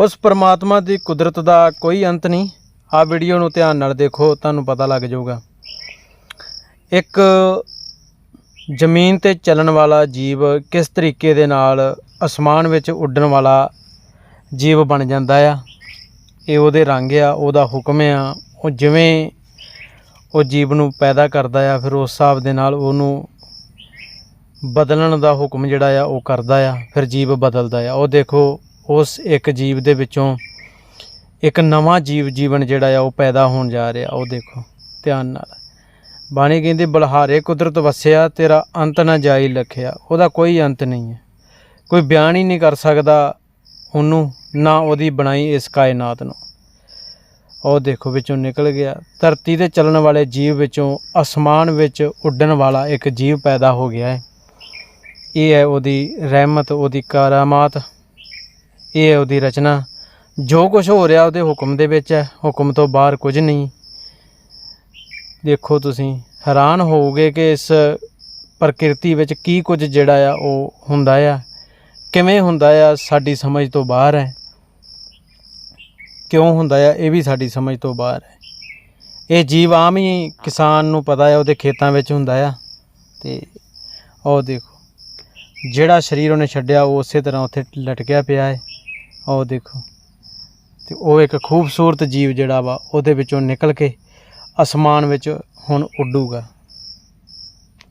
ਉਸ ਪਰਮਾਤਮਾ ਦੀ ਕੁਦਰਤ ਦਾ ਕੋਈ ਅੰਤ ਨਹੀਂ। ਆ ਵੀਡੀਓ ਨੂੰ ਧਿਆਨ ਨਾਲ ਦੇਖੋ, ਤੁਹਾਨੂੰ ਪਤਾ ਲੱਗ ਜਾਊਗਾ। ਇੱਕ ਜ਼ਮੀਨ ਤੇ ਚੱਲਣ ਵਾਲਾ ਜੀਵ ਕਿਸ ਤਰੀਕੇ ਦੇ ਨਾਲ ਅਸਮਾਨ ਵਿੱਚ ਉੱਡਣ ਵਾਲਾ ਜੀਵ ਬਣ ਜਾਂਦਾ ਆ। ਇਹ ਉਹਦੇ ਰੰਗ ਆ, ਉਹਦਾ ਹੁਕਮ ਆ। ਉਹ ਜਿਵੇਂ ਉਹ ਜੀਵ ਨੂੰ ਪੈਦਾ ਕਰਦਾ ਆ, ਫਿਰ ਉਸ ਹਿਸਾਬ ਦੇ ਨਾਲ ਉਹਨੂੰ ਬਦਲਣ ਦਾ ਹੁਕਮ ਜਿਹੜਾ ਆ, ਉਹ ਕਰਦਾ ਆ। ਫਿਰ ਜੀਵ ਬਦਲਦਾ ਆ। ਉਹ ਦੇਖੋ ਉਸ ਇੱਕ ਜੀਵ ਦੇ ਵਿੱਚੋਂ ਇੱਕ ਨਵਾਂ ਜੀਵ ਜੀਵਨ ਜਿਹੜਾ ਆ ਉਹ ਪੈਦਾ ਹੋਣ ਜਾ ਰਿਹਾ, ਉਹ ਦੇਖੋ, ਧਿਆਨ ਨਾਲ। ਬਾਣੀ ਕਹਿੰਦੀ, ਬਲਹਾਰੇ ਕੁਦਰਤ ਵਸਿਆ, ਤੇਰਾ ਅੰਤ ਨਾ ਜਾਈ ਲਖਿਆ। ਉਹਦਾ ਕੋਈ ਅੰਤ ਨਹੀਂ ਹੈ। ਕੋਈ ਬਿਆਨ ਹੀ ਨਹੀਂ ਕਰ ਸਕਦਾ ਉਹਨੂੰ, ਨਾ ਉਹਦੀ ਬਣਾਈ ਇਸ ਕਾਇਨਾਤ ਨੂੰ। ਉਹ ਦੇਖੋ, ਵਿੱਚੋਂ ਨਿਕਲ ਗਿਆ। ਧਰਤੀ ਤੇ ਚੱਲਣ ਵਾਲੇ ਜੀਵ ਵਿੱਚੋਂ ਅਸਮਾਨ ਵਿੱਚ ਉੱਡਣ ਵਾਲਾ ਇੱਕ ਜੀਵ ਪੈਦਾ ਹੋ ਗਿਆ ਹੈ। ਇਹ ਹੈ ਉਹਦੀ ਰਹਿਮਤ, ਉਹਦੀ ਕਰਾਮਾਤ। ਇਹ ਹੈ ਉਹਦੀ ਰਚਨਾ ਜੋ ਕੁਝ ਹੋ ਰਿਹਾ ਉਹਦੇ ਹੁਕਮ ਦੇ ਵਿੱਚ ਹੈ, ਹੁਕਮ ਤੋਂ ਬਾਹਰ ਕੁਝ ਨਹੀਂ। ਦੇਖੋ ਤੁਸੀਂ, ਹੈਰਾਨ ਹੋਵੋਗੇ ਕਿ ਇਸ ਪ੍ਰਕਿਰਤੀ ਵਿੱਚ ਕੀ ਕੁਝ ਜਿਹੜਾ ਆ ਉਹ ਹੁੰਦਾ ਆ। ਕਿਵੇਂ ਹੁੰਦਾ ਆ, ਸਾਡੀ ਸਮਝ ਤੋਂ ਬਾਹਰ ਹੈ। ਕਿਉਂ ਹੁੰਦਾ ਆ, ਇਹ ਵੀ ਸਾਡੀ ਸਮਝ ਤੋਂ ਬਾਹਰ ਹੈ। ਇਹ ਜੀਵ ਆਮ ਹੀ ਕਿਸਾਨ ਨੂੰ ਪਤਾ ਆ, ਉਹਦੇ ਖੇਤਾਂ ਵਿੱਚ ਹੁੰਦਾ ਆ। ਤੇ ਉਹ ਦੇਖੋ, ਜਿਹੜਾ ਸਰੀਰ ਉਹਨੇ ਛੱਡਿਆ, ਉਹ ਉਸੇ ਤਰ੍ਹਾਂ ਉੱਥੇ ਲਟਕਿਆ ਪਿਆ ਹੈ। ਉਹ ਦੇਖੋ। ਤੇ ਉਹ ਇੱਕ ਖੂਬਸੂਰਤ ਜੀਵ ਜਿਹੜਾ ਵਾ, ਉਹਦੇ ਵਿੱਚੋਂ ਨਿਕਲ ਕੇ ਅਸਮਾਨ ਵਿੱਚ ਹੁਣ ਉੱਡੂਗਾ।